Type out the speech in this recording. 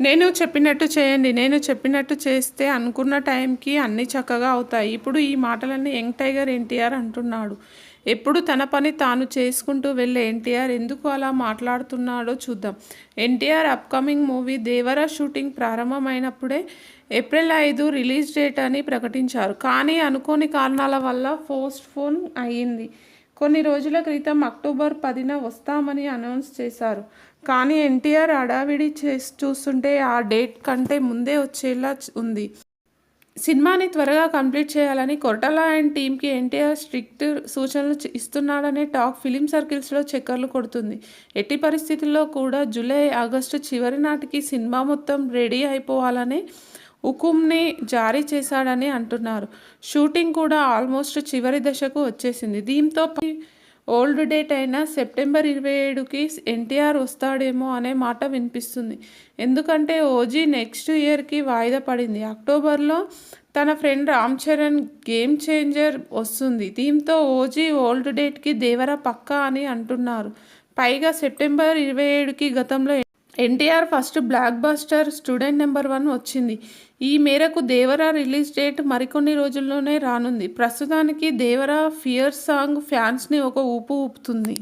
నేను చెప్పినట్టు చేయండి. నేను చెప్పినట్టు చేస్తే అనుకున్న టైంకి అన్నీ చక్కగా అవుతాయి. ఇప్పుడు ఈ మాటలన్నీ యంగ్ టైగర్ ఎన్టీఆర్ అంటున్నాడు. ఎప్పుడు తన పని తాను చేసుకుంటూ వెళ్ళే ఎన్టీఆర్ ఎందుకు అలా మాట్లాడుతున్నాడో చూద్దాం. NTR upcoming movie Devara shooting ప్రారంభమైనప్పుడే April ఐదు రిలీజ్ డేట్ అని ప్రకటించారు. కానీ అనుకోని కారణాల వల్ల పోస్ట్ ఫోన్ అయ్యింది. కొన్ని రోజుల క్రితం అక్టోబర్ పదిన వస్తామని అనౌన్స్ చేశారు. కానీ ఎన్టీఆర్ అడావిడి చేసి చూస్తుంటే ఆ డేట్ కంటే ముందే వచ్చేలా ఉంది. సినిమాని త్వరగా కంప్లీట్ చేయాలని కొరటాల అండ్ టీంకి ఎన్టీఆర్ స్ట్రిక్ట్ సూచనలు ఇస్తున్నాడనే టాక్ ఫిలిం సర్కిల్స్లో చక్కర్లు కొడుతుంది. ఎట్టి పరిస్థితుల్లో కూడా జూలై ఆగస్టు చివరి నాటికి సినిమా మొత్తం రెడీ అయిపోవాలని హుకుమ్ని జారీ చేశాడని అంటున్నారు. షూటింగ్ కూడా ఆల్మోస్ట్ చివరి దశకు వచ్చేసింది. దీంతో ఓల్డ్ డేట్ అయిన సెప్టెంబర్ ఇరవై ఏడుకి ఎన్టీఆర్ వస్తాడేమో అనే మాట వినిపిస్తుంది. ఎందుకంటే ఓజీ నెక్స్ట్ ఇయర్కి వాయిదా పడింది. అక్టోబర్లో తన friend Ram Charan game changer వస్తుంది. దీంతో ఓజీ ఓల్డ్ డేట్కి దేవర పక్కా అని అంటున్నారు. పైగా సెప్టెంబర్ ఇరవై ఏడుకి గతంలో NTR first blockbuster student number one వచ్చింది. ఈ మేరకు దేవరా రిలీజ్ డేట్ మరికొన్ని రోజుల్లోనే రానుంది. ప్రస్తుతానికి దేవరా ఫియర్ సాంగ్ ఫ్యాన్స్ని ఒక ఊపు ఊపుతుంది.